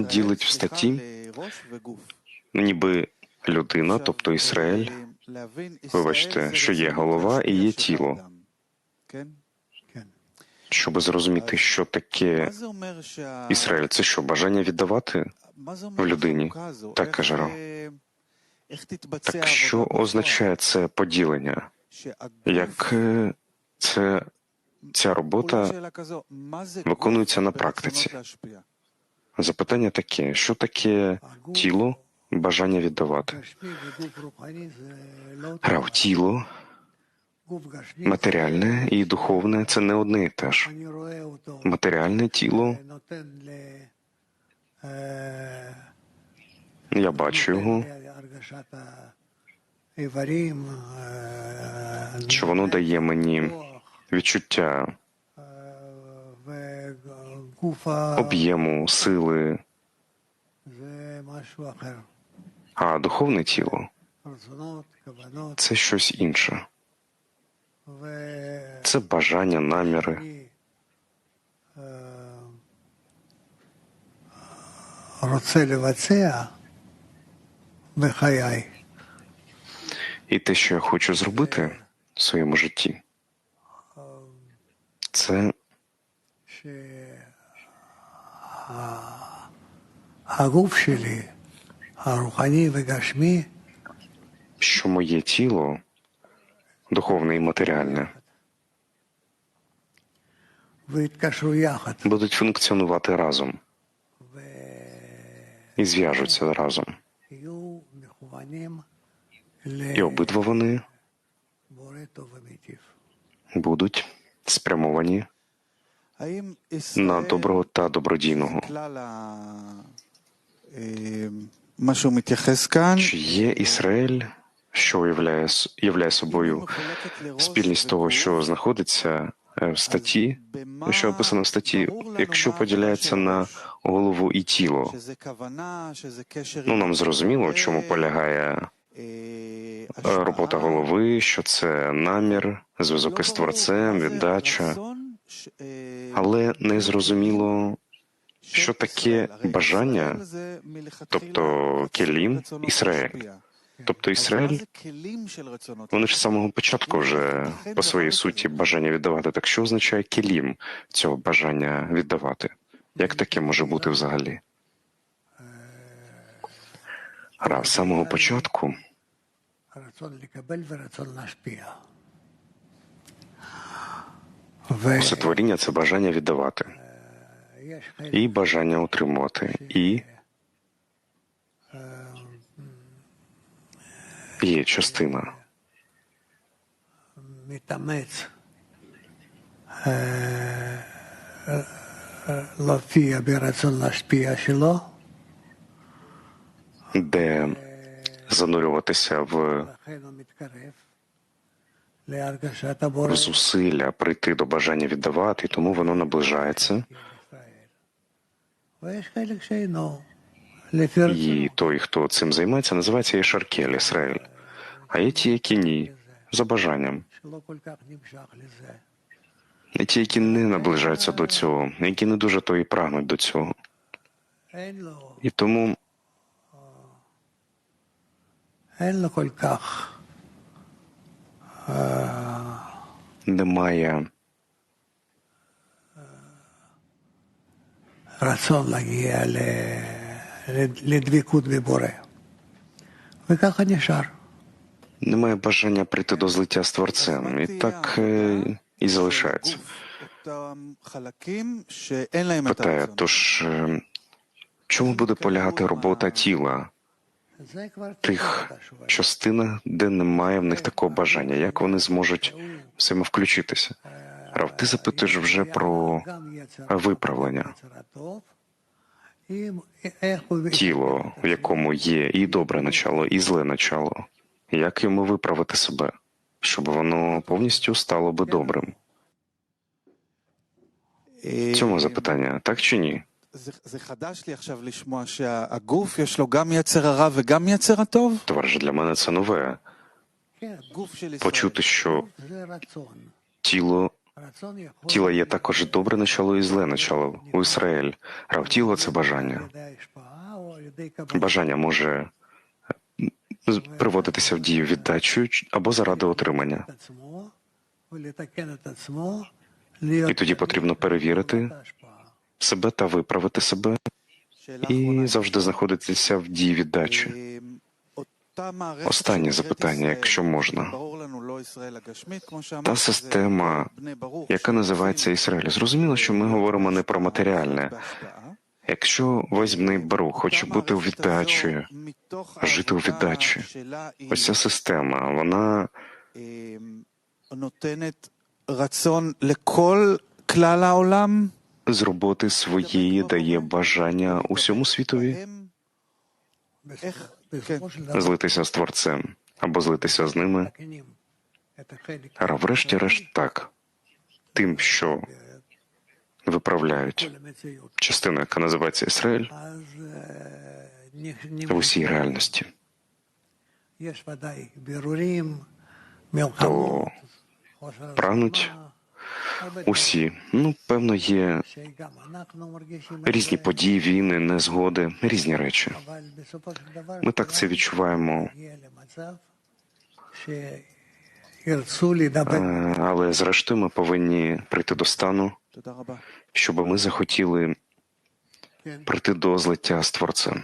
ділить в статті, ніби людина, тобто Ізраїль, вибачте, що є голова і є тіло. щоб зрозуміти, що таке Ізраїль. Це що, бажання віддавати? в людині? Так каже Ро. Так що означає це поділення? Як е, це ця робота виконується на практиці? Запитання таке: що таке тіло, бажання віддавати? Грав тіло, матеріальне і духовне це не одне і те ж. Матеріальне тіло, я бачу його, що воно дає мені відчуття об'єму, сили, а духовне тіло це щось інше. Це бажання, наміри. І те, що я хочу зробити в своєму житті, це שהגוף שלי, הרוחני וגשמי, що моє тіло, духовне і матеріальне, ויתקשרו יחד. будуть функціонувати разом і зв'яжуться разом. ויהיו מכוונים І обидва вони לבורא טוב ומיטיב. будуть спрямовані на доброго та добродійного. Чи є Ізраїль, що уявляє, являє собою спільність того, що знаходиться е, в статті, що описано в статті, якщо поділяється на голову і тіло, ну нам зрозуміло, в чому полягає е, робота голови, що це намір, зв'язок із творцем, віддача але не зрозуміло, що таке бажання, тобто келім Ізраїль. Тобто Ізраїль, вони ж з самого початку вже по своїй суті бажання віддавати. Так що означає келім цього бажання віддавати? Як таке може бути взагалі? Раз з самого початку Усе творіння це бажання віддавати, і бажання утримувати, і є частина. Де занурюватися в зусилля прийти до бажання віддавати, і тому воно наближається. І той, хто цим займається, називається Єшаркель, Ісраїль. А є ті, які ні, за бажанням. І ті, які не наближаються до цього, які не дуже то і прагнуть до цього. І тому немає немає бажання прийти до злиття з творцем, і так е, і залишається. Питає, тож е, чому буде полягати робота тіла? тих частинах, де немає в них такого бажання, як вони зможуть взаємовключитися. Рав, ти запитуєш вже про виправлення тіло, в якому є і добре начало, і зле начало. Як йому виправити себе, щоб воно повністю стало би добрим? Цьому запитання так чи ні? זה, זה חדש לי עכשיו לשמוע שהגוף יש לו גם יצר הרע וגם יצר הטוב? Товариш, для мене це нове. כן, גוף של ישראל. Почути, що זה רצון. тіло הרצון יכול Тіло є також добре начало і зле начало. У Ізраїль рав тіло це бажання. על ידי ההשפעה או על ידי קבלה. Бажання може з- приводитися в дію віддачею ч- або заради отримання. את עצמו ולתקן את עצמו, להיות І тоді потрібно перевірити ההשפעה. себе та виправити себе і завжди знаходитися в дії віддачі. Останнє запитання, якщо можна, та система, яка називається Ізраїль. Зрозуміло, що ми говоримо не про матеріальне. Якщо возьмний бару, хоче бути у віддачі, жити у віддачі. Ось ця система, вона з роботи своєї дає бажання усьому світові злитися з творцем або злитися з ними. А врешті-решт так, тим, що виправляють частину, яка називається Ісраїль, в усій реальності. То прагнуть усі. Ну, певно, є різні події, війни, незгоди, різні речі. Ми так це відчуваємо. Е, але зрештою ми повинні прийти до стану, щоб ми захотіли прийти до злиття з творцем.